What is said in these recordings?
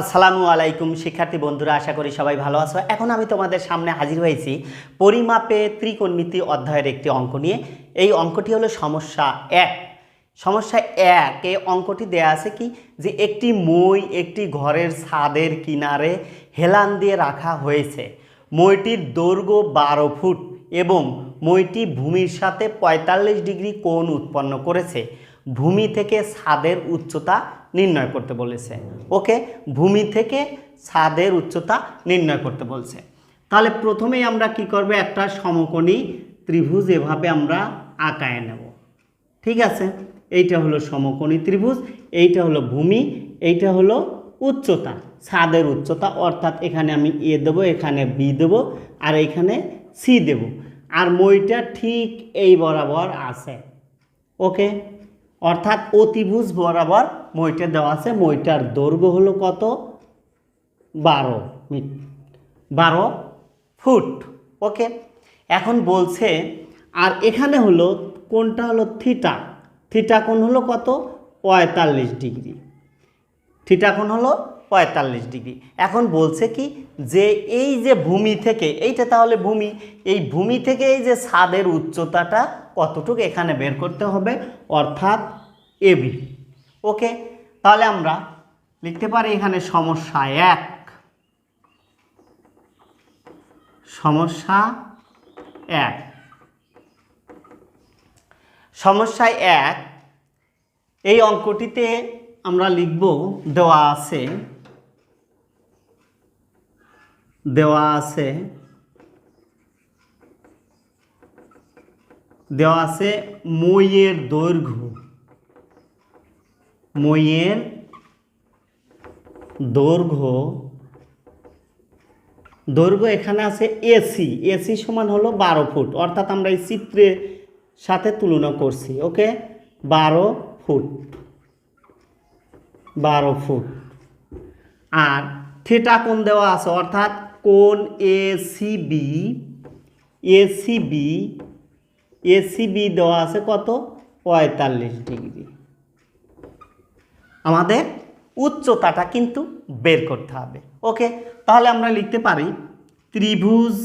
আসসালামু আলাইকুম, শিক্ষার্থী বন্ধুরা, আশা করি সবাই ভালো আছো। এখন আমি তোমাদের সামনে হাজির হয়েছি পরিমাপে ত্রিকোণমিতি অধ্যায়ের একটি অঙ্ক নিয়ে। এই অঙ্কটি হলো সমস্যা এক। সমস্যা এক এই অঙ্কটি দেয়া আছে কি? যে একটি মই একটি ঘরের ছাদের কিনারে হেলান দিয়ে রাখা হয়েছে। মইটির দৈর্ঘ্য বারো ফুট এবং মইটি ভূমির সাথে পঁয়তাল্লিশ ডিগ্রি কোণ উৎপন্ন করেছে। ভূমি থেকে ছাদের উচ্চতা নির্ণয় করতে বলেছে। ওকে? ভূমি থেকে ছাদের উচ্চতা নির্ণয় করতে বলছে। তাহলে প্রথমেই আমরা কি করব? একটা সমকোণী ত্রিভুজ এভাবে আমরা আঁকায় নেব। ঠিক আছে? এইটা হলো সমকোণী ত্রিভুজ, এইটা হলো ভূমি, এইটা হলো উচ্চতা, ছাদের উচ্চতা। অর্থাৎ এখানে আমি এ দেবো, এখানে বি দেবো, আর এখানে সি দেব। আর মইটা ঠিক এই বরাবর আছে। ওকে? অর্থাৎ অতিভুজ বরাবর মইটা দেওয়া আছে। মইটার দৈর্ঘ্য হলো কত? বারো মিট বারো ফুট। ওকে? এখন বলছে, আর এখানে হলো কোনটা হলো থিটা? থিটা কোণ হলো কত? পঁয়তাল্লিশ ডিগ্রি। থিটা কোণ হলো পঁয়তাল্লিশ ডিগ্রি। এখন বলছে কি যে এই যে ভূমি থেকে, এইটা তাহলে ভূমি, এই ভূমি থেকে এই যে ছাদের উচ্চতাটা কতটুকু এখানে বের করতে হবে? অর্থাৎ এবি ওকে? তাহলে আমরা লিখতে পারি এখানে সমস্যা এক। সমস্যা এক। সমস্যা এক, এই অঙ্কটিতে আমরা লিখব দেওয়া আছে দেওয়া আছে। দেওয়া আছে মইয়ের দৈর্ঘ্য। মইয়ের দৈর্ঘ্য। দৈর্ঘ্য এখানে আছে এসি এসি সমান হলো বারো ফুট। অর্থাৎ আমরা এই চিত্রের সাথে তুলনা করছি, ওকে? বারো ফুট। বারো ফুট। আর থিটা কোণ দেওয়া আছে? অর্থাৎ কোণ A C B A C A C দেওয়া আছে কত? পঁয়তাল্লিশ ডিগ্রি। আমাদের উচ্চতাটা কিন্তু বের করতে হবে। ওকে, তাহলে আমরা লিখতে পারি ত্রিভুজ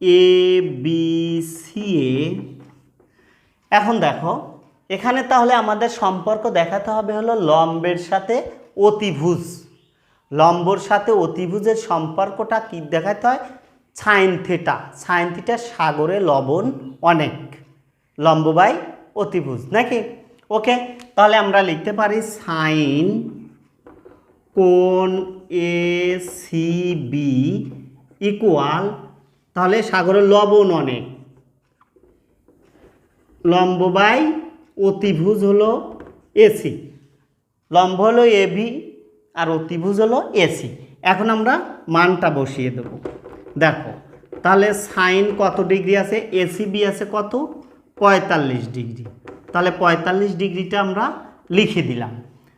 এ বি সি এ এখন দেখো, এখানে তাহলে আমাদের সম্পর্ক দেখাতে হবে হলো লম্বের সাথে অতিভুজ। লম্বর সাথে অতিভুজের সম্পর্কটা কি দেখাতে হয়? Sine theta. সাইন থিটা সাগরে লবণ অনেক। লম্ব বাই অতিভুজ, নাকি? ওকে, তাহলে আমরা লিখতে পারি সাইন কোন এ সি বি ইকুয়াল, তাহলে সাগরের লবণ অনেক। লম্ব বাই অতিভুজ হলো এসি লম্ব হলো এবি আর অতিভুজ হলো এসি। এখন আমরা মানটা বসিয়ে দেব। দেখো, তাহলে সাইন কত ডিগ্রি আছে? এসিবি আছে কত? পঁয়তাল্লিশ ডিগ্রি। তাহলে পঁয়তাল্লিশ ডিগ্রিটা আমরা লিখে দিলাম।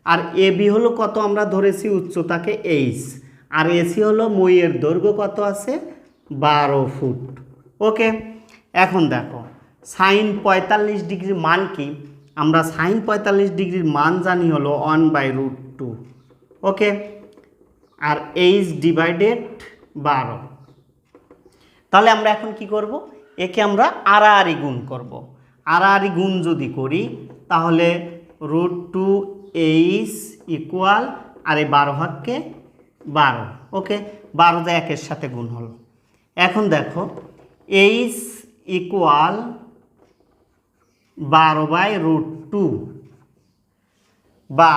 আর এবি হলো কত আমরা ধরেছি? উচ্চতাকে এইচ। আর এসি হলো মইয়ের দৈর্ঘ্য কত আছে? বারো ফুট। ওকে, এখন দেখো, সাইন পঁয়তাল্লিশ ডিগ্রির মান কি? আমরা সাইন পঁয়তাল্লিশ ডিগ্রির মান জানি হলো one by root two. Okay? R H divided বারো। তাহলে আমরা এখন কি করব? একে আমরা আড়াআড়ি গুণ করব। আড়াআড়ি গুণ যদি করি, তাহলে রুট টু এইচ ইকুয়াল আর এই বারো ভাগকে বারো। ওকে? বারো যা একের সাথে গুণ হলো। এখন দেখো এইচ ইকুয়াল বারো বাই রুট টু বা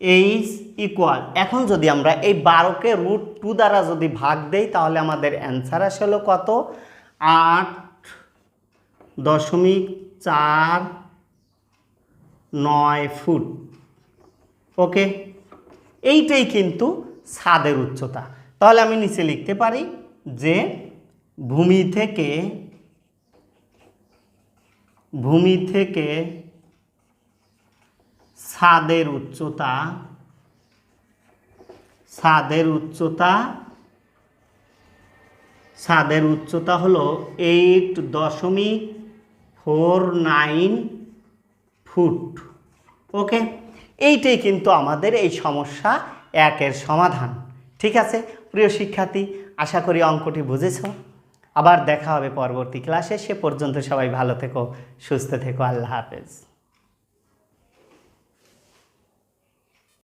এইচ ইকুয়াল এখন যদি আমরা এই বারোকে রুট টু দ্বারা যদি ভাগ দেই, তাহলে আমাদের অ্যান্সার আসে হলো কত? আট দশমিক চার নয় ফুট। ওকে এইটাই কিন্তু ছাদের উচ্চতা। তাহলে আমি নিচে লিখতে পারি যে ভূমি থেকে ভূমি থেকে ছাদের উচ্চতা ছাদের উচ্চতা ছাদের উচ্চতা হলো এইট দশমিক ফোর নাইন ফুট। ওকে? এইটাই কিন্তু আমাদের এই সমস্যা একের সমাধান। ঠিক আছে? প্রিয় শিক্ষার্থী, আশা করি অঙ্কটি বুঝেছ। আবার দেখা হবে পরবর্তী ক্লাসে। সে পর্যন্ত সবাই ভালো থেকো, সুস্থ থেকো। আল্লাহ হাফেজ।